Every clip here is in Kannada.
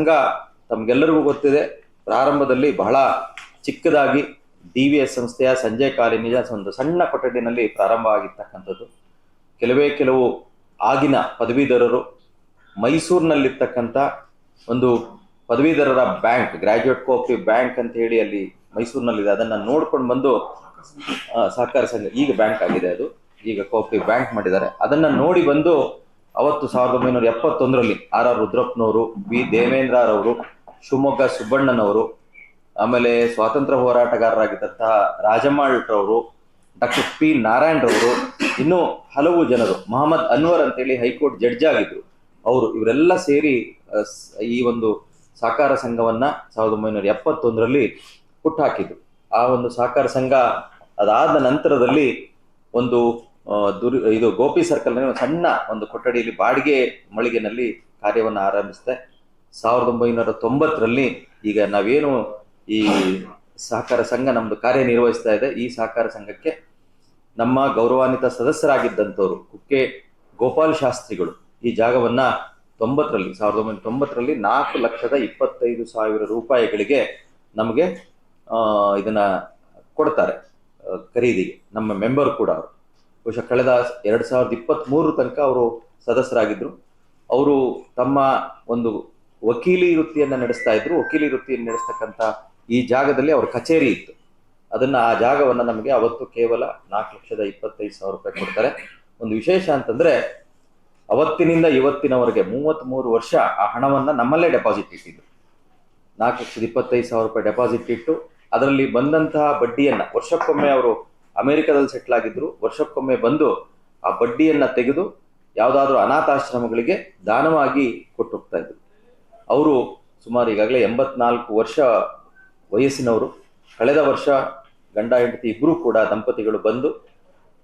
ಸಂಘ ತಮ್ಗೆಲ್ಲರಿಗೂ ಗೊತ್ತಿದೆ. ಪ್ರಾರಂಭದಲ್ಲಿ ಬಹಳ ಚಿಕ್ಕದಾಗಿ ಡಿ ವಿ ಎಸ್ ಸಂಸ್ಥೆಯ ಸಂಜೆ ಕಾಲೇಜಿನ ಒಂದು ಸಣ್ಣ ಕೊಠಡಿನಲ್ಲಿ ಪ್ರಾರಂಭ ಆಗಿರ್ತಕ್ಕಂಥದ್ದು. ಕೆಲವೇ ಕೆಲವು ಆಗಿನ ಪದವೀಧರರು ಮೈಸೂರಿನಲ್ಲಿರ್ತಕ್ಕಂಥ ಒಂದು ಪದವೀಧರರ ಬ್ಯಾಂಕ್, ಗ್ರಾಜ್ಯುಯೇಟ್ ಕೋಆಪರೇಟಿವ್ ಬ್ಯಾಂಕ್ ಅಂತ ಹೇಳಿ ಅಲ್ಲಿ ಮೈಸೂರಿನಲ್ಲಿದೆ. ಅದನ್ನು ನೋಡ್ಕೊಂಡು ಬಂದು ಸಹಕಾರ ಸಂಘ, ಈಗ ಬ್ಯಾಂಕ್ ಆಗಿದೆ ಅದು. ಈಗ ಕೋಆಪರೇಟಿವ್ ಬ್ಯಾಂಕ್ ಮಾಡಿದ್ದಾರೆ. ಅದನ್ನು ನೋಡಿ ಬಂದು ಅವತ್ತು ಸಾವಿರದ ಒಂಬೈನೂರ ಎಪ್ಪತ್ತೊಂದರಲ್ಲಿ ಆರ್ ಆರ್ ರುದ್ರಪ್ಪನವರು, ಬಿ ದೇವೇಂದ್ರರವರು, ಶಿವಮೊಗ್ಗ ಸುಬ್ಬಣ್ಣನವರು, ಆಮೇಲೆ ಸ್ವಾತಂತ್ರ್ಯ ಹೋರಾಟಗಾರರಾಗಿದ್ದಂತಹ ರಾಜಮಾಳ್ರವರು, ಡಾಕ್ಟರ್ ಪಿ ನಾರಾಯಣರವರು, ಇನ್ನೂ ಹಲವು ಜನರು, ಮೊಹಮ್ಮದ್ ಅನ್ವರ್ ಅಂತೇಳಿ ಹೈಕೋರ್ಟ್ ಜಡ್ಜ್ ಆಗಿದ್ರು. ಅವರು ಇವರೆಲ್ಲ ಸೇರಿ ಈ ಒಂದು ಸಹಕಾರ ಸಂಘವನ್ನ ಸಾವಿರದ ಒಂಬೈನೂರ ಎಪ್ಪತ್ತೊಂದರಲ್ಲಿ ಹುಟ್ಟಾಕಿದ್ರು. ಆ ಒಂದು ಸಹಕಾರ ಸಂಘ ಅದಾದ ನಂತರದಲ್ಲಿ ಒಂದು ದುರ್, ಇದು ಗೋಪಿ ಸರ್ಕಲ್ ಒಂದು ಸಣ್ಣ ಒಂದು ಕೊಠಡಿಯಲ್ಲಿ ಬಾಡಿಗೆ ಮಳಿಗೆನಲ್ಲಿ ಕಾರ್ಯವನ್ನು ಆರಂಭಿಸಿದೆ. ಸಾವಿರದ ಒಂಬೈನೂರ ತೊಂಬತ್ತರಲ್ಲಿ ಈಗ ನಾವೇನು ಈ ಸಹಕಾರ ಸಂಘ ನಮ್ದು ಕಾರ್ಯನಿರ್ವಹಿಸ್ತಾ ಇದೆ, ಈ ಸಹಕಾರ ಸಂಘಕ್ಕೆ ನಮ್ಮ ಗೌರವಾನ್ವಿತ ಸದಸ್ಯರಾಗಿದ್ದಂಥವ್ರು ಕುಕ್ಕೆ ಗೋಪಾಲ್ ಶಾಸ್ತ್ರಿಗಳು ಈ ಜಾಗವನ್ನ ತೊಂಬತ್ತರಲ್ಲಿ, ಸಾವಿರದ ಒಂಬೈನೂರ ತೊಂಬತ್ತರಲ್ಲಿ ನಾಲ್ಕು ಲಕ್ಷದ ಇಪ್ಪತ್ತೈದು ಸಾವಿರ ರೂಪಾಯಿಗಳಿಗೆ ನಮಗೆ ಇದನ್ನ ಕೊಡ್ತಾರೆ ಖರೀದಿಗೆ, ನಮ್ಮ ಮೆಂಬರ್ ಕೂಡ ಅವರು. ಬಹುಶಃ ಕಳೆದ ಎರಡು ಸಾವಿರದ ಇಪ್ಪತ್ತ್ ಮೂರು ತನಕ ಅವರು ಸದಸ್ಯರಾಗಿದ್ದರು ಅವರು ತಮ್ಮ ಒಂದು ವಕೀಲಿ ವೃತ್ತಿಯನ್ನು ನಡೆಸ್ತಾ ಇದ್ರು. ವಕೀಲಿ ವೃತ್ತಿಯನ್ನು ನಡೆಸ್ತಕ್ಕಂಥ ಈ ಜಾಗದಲ್ಲಿ ಅವರ ಕಚೇರಿ ಇತ್ತು. ಅದನ್ನು ಆ ಜಾಗವನ್ನು ನಮಗೆ ಅವತ್ತು ಕೇವಲ ನಾಲ್ಕು ಲಕ್ಷದ ಇಪ್ಪತ್ತೈದು ಸಾವಿರ ರೂಪಾಯಿ ಕೊಡ್ತಾರೆ. ಒಂದು ವಿಶೇಷ ಅಂತಂದರೆ ಅವತ್ತಿನಿಂದ ಇವತ್ತಿನವರೆಗೆ ಮೂವತ್ತ್ ಮೂರು ವರ್ಷ ಆ ಹಣವನ್ನು ನಮ್ಮಲ್ಲೇ ಡೆಪಾಸಿಟ್ ಇಟ್ಟಿದ್ರು. ನಾಲ್ಕು ಲಕ್ಷದ ಇಪ್ಪತ್ತೈದು ಸಾವಿರ ರೂಪಾಯಿ ಡೆಪಾಸಿಟ್ ಇಟ್ಟು ಅದರಲ್ಲಿ ಬಂದಂತಹ ಬಡ್ಡಿಯನ್ನು ವರ್ಷಕ್ಕೊಮ್ಮೆ ಅವರು ಅಮೆರಿಕದಲ್ಲಿ ಸೆಟ್ಲ್ ಆಗಿದ್ರು, ವರ್ಷಕ್ಕೊಮ್ಮೆ ಬಂದು ಆ ಬಡ್ಡಿಯನ್ನ ತೆಗೆದು ಯಾವುದಾದ್ರೂ ಅನಾಥಾಶ್ರಮಗಳಿಗೆ ದಾನವಾಗಿ ಕೊಟ್ಟು ಹೋಗ್ತಾ ಇದ್ರು. ಅವರು ಸುಮಾರು ಈಗಾಗಲೇ ಎಂಬತ್ನಾಲ್ಕು ವರ್ಷ ವಯಸ್ಸಿನವರು. ಕಳೆದ ವರ್ಷ ಗಂಡ, ಹೆಂಡತಿ ಇಬ್ಬರೂ ಕೂಡ ದಂಪತಿಗಳು ಬಂದು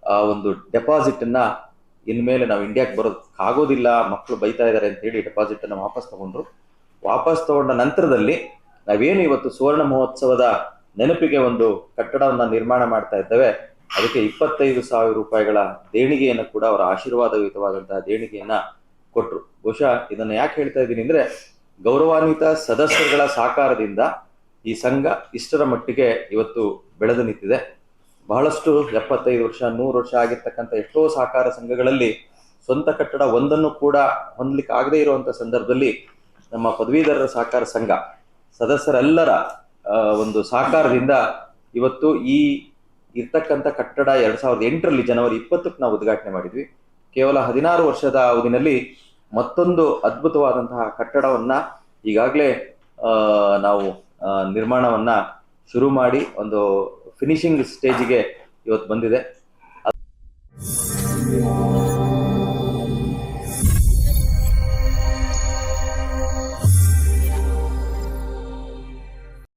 ಆ ಒಂದು ಡೆಪಾಸಿಟ್ ಅನ್ನ ಇನ್ಮೇಲೆ ನಾವು ಇಂಡಿಯಾಕ್ಕೆ ಬರೋದಕ್ಕಾಗೋದಿಲ್ಲ ಮಕ್ಕಳು ಬೈತಾ ಇದ್ದಾರೆ ಅಂತ ಹೇಳಿ ಡೆಪಾಸಿಟ್ ಅನ್ನ ವಾಪಸ್ ತಗೊಂಡ್ರು. ವಾಪಸ್ ತಗೊಂಡ ನಂತರದಲ್ಲಿ ನಾವೇನು ಇವತ್ತು ಸುವರ್ಣ ಮಹೋತ್ಸವದ ನೆನಪಿಗೆ ಒಂದು ಕಟ್ಟಡವನ್ನ ನಿರ್ಮಾಣ ಮಾಡ್ತಾ ಇದ್ದೇವೆ. ಅದಕ್ಕೆ ಇಪ್ಪತ್ತೈದು ಸಾವಿರ ರೂಪಾಯಿಗಳ ದೇಣಿಗೆಯನ್ನು ಕೂಡ ಅವರ ಆಶೀರ್ವಾದಯುತವಾದಂತಹ ದೇಣಿಗೆಯನ್ನ ಕೊಟ್ಟರು ಬಹುಶಃ ಇದನ್ನು ಯಾಕೆ ಹೇಳ್ತಾ ಇದ್ದೀನಿ ಅಂದ್ರೆ, ಗೌರವಾನ್ವಿತ ಸದಸ್ಯರುಗಳ ಸಹಕಾರದಿಂದ ಈ ಸಂಘ ಇಷ್ಟರ ಮಟ್ಟಿಗೆ ಇವತ್ತು ಬೆಳೆದು ನಿಂತಿದೆ. ಬಹಳಷ್ಟು ಎಪ್ಪತ್ತೈದು ವರ್ಷ, ನೂರು ವರ್ಷ ಆಗಿರ್ತಕ್ಕಂಥ ಎಷ್ಟೋ ಸಹಕಾರ ಸಂಘಗಳಲ್ಲಿ ಸ್ವಂತ ಕಟ್ಟಡ ಒಂದನ್ನು ಕೂಡ ಹೊಂದಲಿಕ್ಕೆ ಆಗದೇ ಇರುವಂತ ಸಂದರ್ಭದಲ್ಲಿ ನಮ್ಮ ಪದವೀಧರರ ಸಹಕಾರ ಸಂಘ, ಸದಸ್ಯರೆಲ್ಲರ ಒಂದು ಸಹಕಾರದಿಂದ ಇವತ್ತು ಈ ಇರ್ತಕ್ಕಂಥ ಕಟ್ಟಡ ಎರಡ್ ಸಾವಿರದ ಎಂಟರಲ್ಲಿ ಜನವರಿ ಇಪ್ಪತ್ತಕ್ಕೆ ನಾವು ಉದ್ಘಾಟನೆ ಮಾಡಿದ್ವಿ. ಕೇವಲ ಹದಿನಾರು ವರ್ಷದ ಅವಧಿನಲ್ಲಿ ಮತ್ತೊಂದು ಅದ್ಭುತವಾದಂತಹ ಕಟ್ಟಡವನ್ನ ಈಗಾಗಲೇ ನಾವು ನಿರ್ಮಾಣವನ್ನ ಶುರು ಮಾಡಿ ಒಂದು ಫಿನಿಶಿಂಗ್ ಸ್ಟೇಜಿಗೆ ಇವತ್ತು ಬಂದಿದೆ.